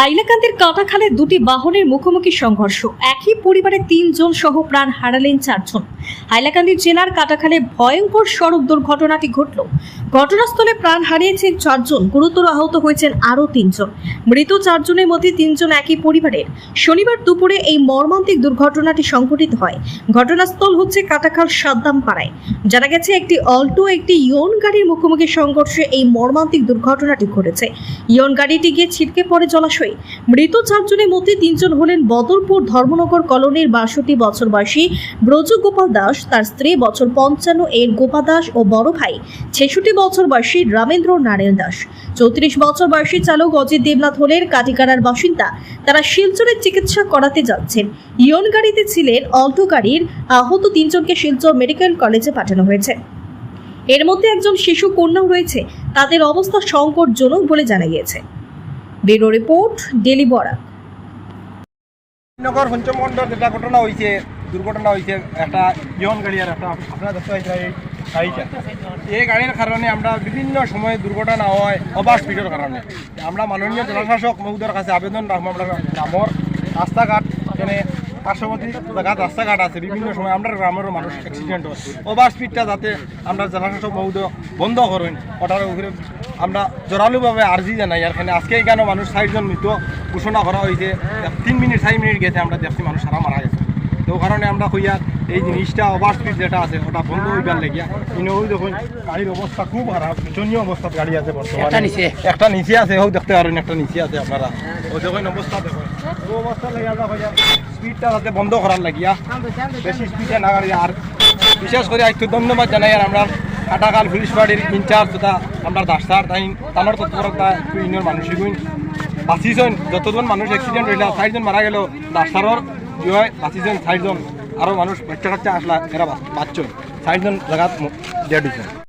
হাইলাকান্দির কাটাখালে দুটি বাহনের মুখোমুখি সংঘর্ষ। একই পরিবারের তিনজন সহ প্রাণ হারালেন চারজন। হাইলাকান্দি জেলার কাটাখালে ভয়ঙ্কর সড়ক দুর্ঘটনাটি ঘটল। ঘটনাস্থলে প্রাণ হারিয়েছেন চারজন, গুরুতর আহত হয়েছেন আরও তিনজন। মৃত চারজনের মধ্যে তিনজন একই পরিবারের। শনিবার দুপুরে এই মর্মান্তিক দুর্ঘটনাটি সংঘটিত হয়। ঘটনাস্থল হচ্ছে কাটাখাল সাদ্দাম পাড়ায় জানা গেছে, একটি অল্টো, একটি ইয়ন গাড়ির মুখোমুখি সংঘর্ষে এই মর্মান্তিক দুর্ঘটনাটি ঘটেছে। ইয়ন গাড়িটি গিয়ে ছিটকে পড়ে জলাশয়ে। মৃত চারজনের মধ্যে তিনজন হলেন বদরপুর ধর্মনগর কলোনির বাষট্টি বছর বয়সী ব্রজ গোপাল দাস, তার স্ত্রী বছর পঞ্চান্ন এর গোপা দাস ও বড় ভাই ছেষট্টি বছর বয়সী রামেন্দ্র নারায়ণ দাস। চৌত্রিশ বছর বয়সী চালক অজিত দেবনাথ হলের কাটিকারার বাসিন্দা। তারা শিলচরে চিকিৎসা করাতে যাচ্ছেন। ইয়ন গাড়িতে ছিলেন অল্টো গাড়ির আহত তিনজনকে শিলচর মেডিকেল কলেজে পাঠানো হয়েছে। এর মধ্যে একজন শিশু কন্যাও রয়েছে। তাদের অবস্থা সংকটজনক বলে জানা গিয়েছে। ব্যুরো রিপোর্ট, ডেলি বরা নগর পঞ্চমখণ্ডর যেটা ঘটনা হয়েছে দুর্ঘটনা হয়েছে একটা ইয়ন গাড়ি আর একটা আপনারা দেখতে এই গাড়ির কারণে আমরা বিভিন্ন সময়ে দুর্ঘটনা হয় ওভার স্পিডের কারণে। আমরা মাননীয় জনশাসক মহোদয়ের কাছে আবেদন রাখব, আমরা গ্রামর রাস্তাঘাট এখানে পার্শ্ববর্তী জায়গাত রাস্তাঘাট আছে বিভিন্ন সময় আমরা গ্রামের মানুষ অ্যাক্সিডেন্ট হয়। ওভার স্পিডটা যাতে আমরা জনশাসক মহোদয় বন্ধ করেন ওটার উপরে আমরা জোরালোভাবে আর্জি জানাই। আর এখানে আজকে কেন মানুষ ষাটজন মৃত ঘোষণা করা হয়েছে তিন মিনিট চার মিনিট গেছে আমরা দেখছি মানুষ সারা মারা গেছে। তো কারণে আমরা কইয়া এই জিনিসটা ওভার স্পিড যেটা আছে ওটা বন্ধ হইবার লেগিয়া কিন্তু ওই দেখুন গাড়ির অবস্থা খুব খারাপ শোচনীয় অবস্থাত গাড়ি আছে বর্তমানে। একটা নিচে। আছে হোক দেখতে পারেন একটা নিচে আছে আপনারা। ও দেখুন অবস্থা দেখুন। অবস্থা লাগে আমরা কইয়া স্পিডটা যাতে বন্ধ করার লাগিয়া, বেশি স্পিডে না গাড়ি আর বিশেষ করে একটু ধন্যবাদ জানাই আর আমরা কাটাকাল পুলিশ বাড়ির ইনচার্জ তথা আমরা দাস্তার তাই তানোর তৎপরতা একটু ইনের মানুষই বাঁচিছেন যতজন মানুষ অ্যাক্সিডেন্ট হইলা চারজন মারা গেল দাস্তারর কি হয় বাঁচিছেন চারজন আরও মানুষ বাচ্চা কাচ্চা আসলা, এরা বাঁচছেন চারজন জায়গাত ডেড হয়েছেন